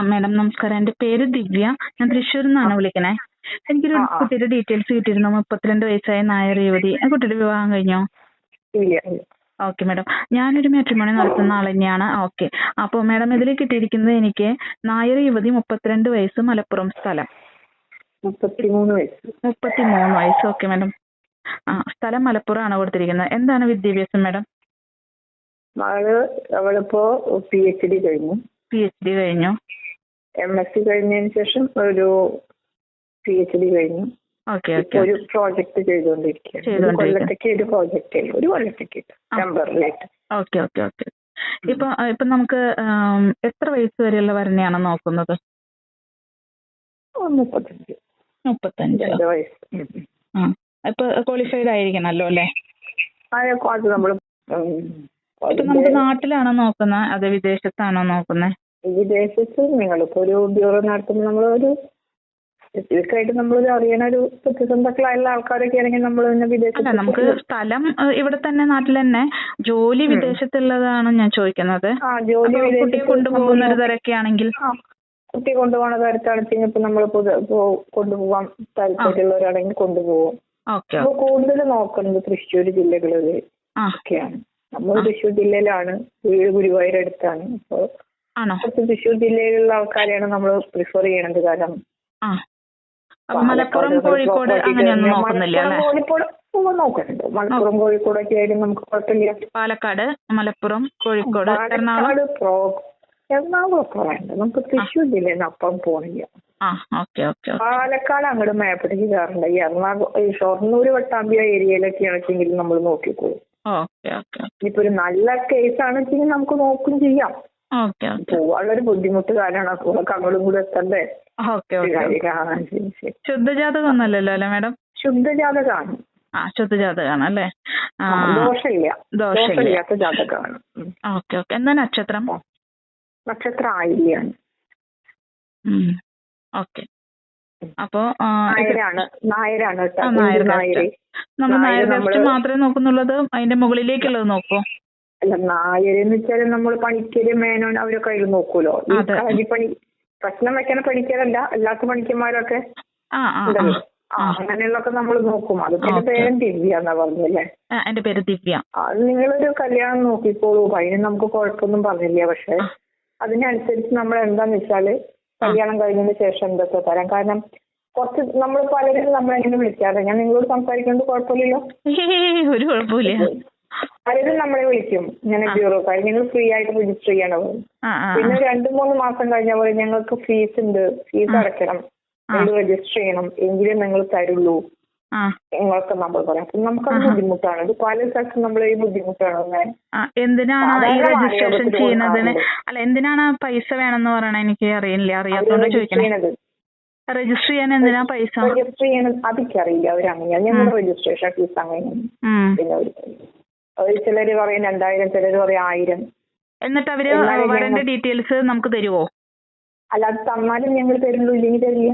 Madam നമസ്കാരം. എന്റെ പേര് ദിവ്യ. ഞാൻ തൃശ്ശൂരിൽ നിന്നാണ് വിളിക്കണേ. എനിക്കൊരു ഒരു ആ. കുട്ടിയുടെ ഡീറ്റെയിൽസ് കിട്ടിയിരുന്നു. മുപ്പത്തിരണ്ട് വയസ്സായ നായർ യുവതി. ആ കുട്ടിയുടെ വിവാഹം കഴിഞ്ഞോ? Okay madam. ഞാനൊരു മാട്രിമോണി നടത്തുന്ന ആൾ തന്നെയാണ് ഓക്കെ. അപ്പോൾ മാഡം ഇതിൽ കിട്ടിയിരിക്കുന്നത് എനിക്ക് നായർ യുവതി മുപ്പത്തിരണ്ട് വയസ്സ് മലപ്പുറം സ്ഥലം. മുപ്പത്തിമൂന്ന് വയസ്സ്. വയസ്സ്. Okay madam. ആ സ്ഥലം മലപ്പുറം ആണ് കൊടുത്തിരിക്കുന്നത്. എന്താണ് വിദ്യാഭ്യാസം മാഡം? അവളിപ്പോ പി എച്ച് ഡി കഴിഞ്ഞു. പി എച്ച് ഡി കഴിഞ്ഞു? എം എസ് സി കഴിഞ്ഞതിന് ശേഷം ഒരു പി എച്ച് ഡി കഴിഞ്ഞു. ഓക്കെ ഇപ്പൊ ഓക്കെ ഒരു പ്രോജക്ട് ചെയ്തുകൊണ്ടിരിക്കുകയാണ്. ഒരു ചെയ്തുകൊണ്ടിരിക്കുകയാണ്. കൊല്ലത്തേക്ക് ഒരു പ്രോജക്റ്റ് ഒരു കൊല്ലത്തേക്ക് ഓക്കെ ഓക്കെ ഓക്കെ ഇപ്പൊ ഇപ്പൊ നമുക്ക് എത്ര വയസ്സ് വരെയുള്ള വരനെയാണ് നോക്കുന്നത്? മുപ്പത്തഞ്ച്. മുപ്പത്തഞ്ച്? വയസ്സ്. ആ. ഇപ്പൊ ക്വാളിഫൈഡ് ആയിരിക്കണല്ലോ അല്ലേ? അത് ഉം, ഇപ്പൊ നമുക്ക് നാട്ടിലാണോ നോക്കുന്നത് അതോ വിദേശത്താണോ നോക്കുന്നത് വിദേശത്ത് നിങ്ങളിപ്പോ ഒരു ബ്യൂറോ നടത്തുമ്പോൾ നമ്മളൊരു സ്പെസിഫിക്കായിട്ട് നമ്മളൊരു അറിയണ ഒരു സത്യസന്ധക്കളായുള്ള ആൾക്കാരൊക്കെ ആണെങ്കിൽ നമ്മൾ പിന്നെ അല്ല വിദേശത്ത് നമുക്ക് സ്ഥലം ഇവിടെ തന്നെ നാട്ടിൽ തന്നെ ജോലി വിദേശത്തുള്ളതാണ് ഞാൻ ചോദിക്കുന്നത്. ജോലി കുട്ടിയെ കൊണ്ടുപോകുന്ന ഒരു നമ്മൾ തിരക്കെ ആണെങ്കിൽ? ആ, കുട്ടി കൊണ്ടുപോകുന്ന തരത്താണെങ്കിൽ ഇപ്പൊ നമ്മൾ കൊണ്ടുപോകാൻ താല്പര്യമുള്ളവരാണെങ്കിൽ കൊണ്ടുപോകും. കൂടുതൽ നോക്കുന്നത് തൃശ്ശൂർ ജില്ലകളിൽ ഒക്കെയാണ്. നമ്മൾ തൃശ്ശൂർ ജില്ലയിലാണ് വീട് ഗുരുവായൂർ അടുത്താണ്. അപ്പൊ ആണോ? കുറച്ച് തൃശ്ശൂർ ജില്ലയിലുള്ള ആൾക്കാരെയാണ് നമ്മൾ പ്രിഫർ ചെയ്യണത്. കാരണം മലപ്പുറം കോഴിക്കോട് അല്ലെ മലപ്പുറം കോഴിക്കോട് ഒക്കെ നോക്കുന്നുണ്ട് ആയാലും നമുക്ക് കുഴപ്പമില്ല. പാലക്കാട് മലപ്പുറം കോഴിക്കോട് എറണാകുളം? എറണാകുളം ഒക്കെ വേണ്ട. നമുക്ക് തൃശ്ശൂർ ജില്ലയിൽ നിന്ന് അപ്പം പോണില്ല. പാലക്കാട് അങ്ങോട്ട് മേപ്പടിക്ക് കയറണ്ട ഈ എറണാകുളം ഈ ഷൊർണൂര് വട്ടാമ്പിയ ഏരിയയിലൊക്കെ ആണെങ്കിൽ നമ്മൾ നോക്കിക്കോളും. ഇപ്പൊ ഒരു നല്ല കേസ് ആണെങ്കിൽ നമുക്ക് നോക്കും ചെയ്യാം. പോവാനുള്ളൊരു ബുദ്ധിമുട്ട് കാരണമാണ് അപ്പോൾ അങ്ങോട്ടും കൂടെ എത്തണ്ടേ. ശുദ്ധജാതകം ഒന്നല്ലല്ലോ അല്ലേ മാഡം? ശുദ്ധജാതകാണ് ആ ശുദ്ധജാതകമാണ് അല്ലേ? ദോഷമില്ല ദോഷമില്ല ദോഷമില്ലാത്ത ജാതകമാണ്. Okay okay. എന്താ നക്ഷത്രം? നക്ഷത്രം ആയില്യാണ്. ഓക്കെ. അപ്പോ ആഹ് നായർ നമ്മൾ നായര് നായർ കാസ്റ്റ് നമ്മൾ മാത്രമേ നോക്കുന്നുള്ളത് അതിന്റെ മുകളിലേക്കുള്ളത് നോക്കുമോ അല്ല നായരെന്ന് വെച്ചാൽ നമ്മൾ പണിക്കര് മേനോൻ അവരൊക്കെ അതിൽ നോക്കൂലോ. ഈ അതെ. കളരിപ്പണി പ്രശ്നം വെക്കണ പണിക്കരല്ല അല്ലാത്ത പണിക്കന്മാരൊക്കെ ഉണ്ടല്ലോ. ആ ആ. അങ്ങനെയുള്ളൊക്കെ നമ്മൾ നോക്കും. അതിന്റെ പേര് പേരും ദിവ്യ എന്നാ പറഞ്ഞല്ലേ ആ, എന്റെ പേര് ദിവ്യ. അത് നിങ്ങളൊരു കല്യാണം നോക്കിക്കോളൂ. അതിന് നമുക്ക് കുഴപ്പമൊന്നും പറഞ്ഞില്ല. പക്ഷെ. അതിനനുസരിച്ച് നമ്മൾ എന്താന്ന് വെച്ചാൽ കല്യാണം കഴിഞ്ഞതിന് ശേഷം എന്തൊക്കെ തരാം? കാരണം കുറച്ച് നമ്മൾ പലരും നമ്മളെങ്ങനെ വിളിക്കാറ് ഞാൻ നിങ്ങളോട് സംസാരിക്കുന്നത് കുഴപ്പമില്ലല്ലോ? ഒരു കുഴപ്പമില്ല പലരും നമ്മളെ വിളിക്കും. ഇങ്ങനെ ബ്യൂറോ ബ്യൂറോക്കാർ നിങ്ങൾ ഫ്രീ ആയിട്ട് രജിസ്റ്റർ ചെയ്യണം പിന്നെ രണ്ട് മൂന്ന് മാസം കഴിഞ്ഞ പോലെ ഞങ്ങൾക്ക് ഫീസ് ഉണ്ട് ഫീസ് അടക്കണം അടയ്ക്കണം രജിസ്റ്റർ ചെയ്യണം. എങ്കിലേ നിങ്ങൾ തരുള്ളൂ. ആ. നിങ്ങൾക്ക് നമ്മൾ പറയാം. അപ്പൊ നമുക്കത്. ബുദ്ധിമുട്ടാണ്. ഇത് പല സ്ഥലത്തും നമ്മൾ ഈ ബുദ്ധിമുട്ടാണ് എന്തിനാണ് രജിസ്ട്രേഷൻ ചെയ്യുന്നതിന്? അല്ല എന്തിനാണ് പൈസ വേണമെന്ന് പറയണ? എനിക്ക് അറിയില്ല. അറിയാത്തോണ്ട് ചോദിക്കുന്നത് രജിസ്റ്റർ ചെയ്യാൻ എന്തിനാ പൈസ? രജിസ്റ്റർ ചെയ്യാൻ അതൊക്കെയറിയില്ല അവരങ്ങനെ. ഞങ്ങളുടെ രജിസ്ട്രേഷൻ ഫീസ് അങ്ങനെ. പിന്നെ അവർ ചിലര് പറയും രണ്ടായിരം ചിലര് പറയും ആയിരം. എന്നിട്ട് അവർ എന്നാലും ഡീറ്റെയിൽസ് നമുക്ക് തരുവോ? അല്ലാതെ തന്നാലും ഞങ്ങൾ തരുള്ളൂ ഇല്ലെങ്കിൽ തരില്ല.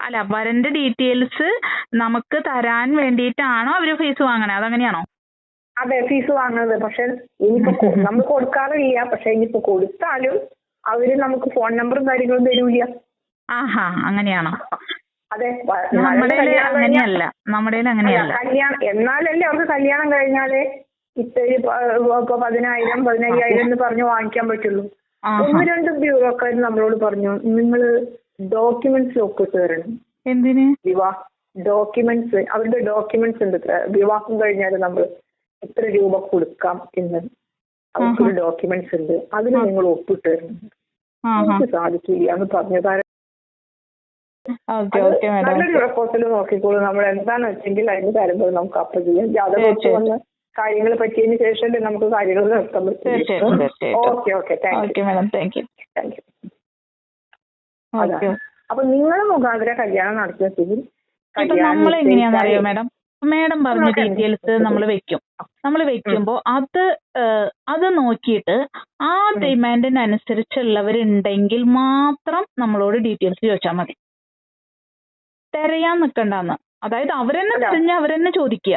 അല്ല വരന്റെ ഡീറ്റെയിൽസ് നമുക്ക് തരാൻ വേണ്ടിയിട്ടാണോ അവർ ഫീസ് വാങ്ങണേ? അതങ്ങനെയാണോ? അതെ ഫീസ് വാങ്ങുന്നത് പക്ഷെ ഇനിയിപ്പോ നമ്മൾ കൊടുക്കാറില്ല. പക്ഷെ ഇനിയിപ്പോ കൊടുത്താലും അവർ നമുക്ക് ഫോൺ നമ്പറും കാര്യങ്ങളും തരൂല ആഹാ അങ്ങനെയാണോ? അതെ നമ്മുടെ അങ്ങനെയല്ല. നമ്മുടെ അങ്ങനെയല്ല. കല്യാണം എന്നാലല്ലേ അവർക്ക് കല്യാണം കഴിഞ്ഞാലേ പ- ഇപ്പൊ പതിനായിരം പതിനയ്യായിരം എന്ന് പറഞ്ഞ് വാങ്ങിക്കാൻ പറ്റുള്ളൂ. ആഹാ. ഒന്ന് രണ്ട് ബ്യൂറോക്കാർ നമ്മളോട് പറഞ്ഞു നിങ്ങൾ ഡോക്യുമെന്റ്സ് ഒപ്പിട്ട് തരണം എന്തിന്? വിവാഹ ഡോക്യുമെന്റ്സ് അവരുടെ ഡോക്യുമെന്റ്സ് ഉണ്ട് ഇത്ര. വിവാഹം കഴിഞ്ഞാൽ നമ്മൾ എത്ര രൂപ കൊടുക്കാം എന്ന്. അവർക്കൊരു ഡോക്യുമെന്റ്സ് ഉണ്ട്. അതിന് നിങ്ങൾ ഒപ്പിട്ട് തരണം നമുക്ക് സാധിക്കില്ല എന്ന് പറഞ്ഞു നല്ലൊരു പ്രപ്പോസൽ നോക്കിക്കോളൂ. നമ്മൾ എന്താന്ന് വെച്ചെങ്കിൽ അതിന് തരുമ്പോൾ നമുക്ക് അപ്പം ചെയ്യാം. ജാതകം വെച്ച് വന്ന് കാര്യങ്ങൾ പറ്റിയതിന് ശേഷമല്ലേ നമുക്ക് കാര്യങ്ങൾ നിർത്താൻ പറ്റും okay okay. Thank you. Thank you. അപ്പൊ നിങ്ങൾ മുഖാന്തര കല്യാണം നടത്തിയ ഇപ്പൊ നമ്മൾ എങ്ങനെയാണെന്നറിയോ മാഡം? മാഡം പറഞ്ഞ ഡീറ്റെയിൽസ് നമ്മൾ വെക്കും. നമ്മൾ വെക്കുമ്പോൾ അത് അത് നോക്കിയിട്ട് ആ ഡിമാൻഡിന് അനുസരിച്ചുള്ളവരുണ്ടെങ്കിൽ മാത്രം നമ്മളോട് ഡീറ്റെയിൽസ് ചോദിച്ചാൽ മതി. തിരയാൻ നിൽക്കണ്ടെന്ന് അതായത് അവരെന്നെ. തിരഞ്ഞ് അവരെന്നെ ചോദിക്കുക.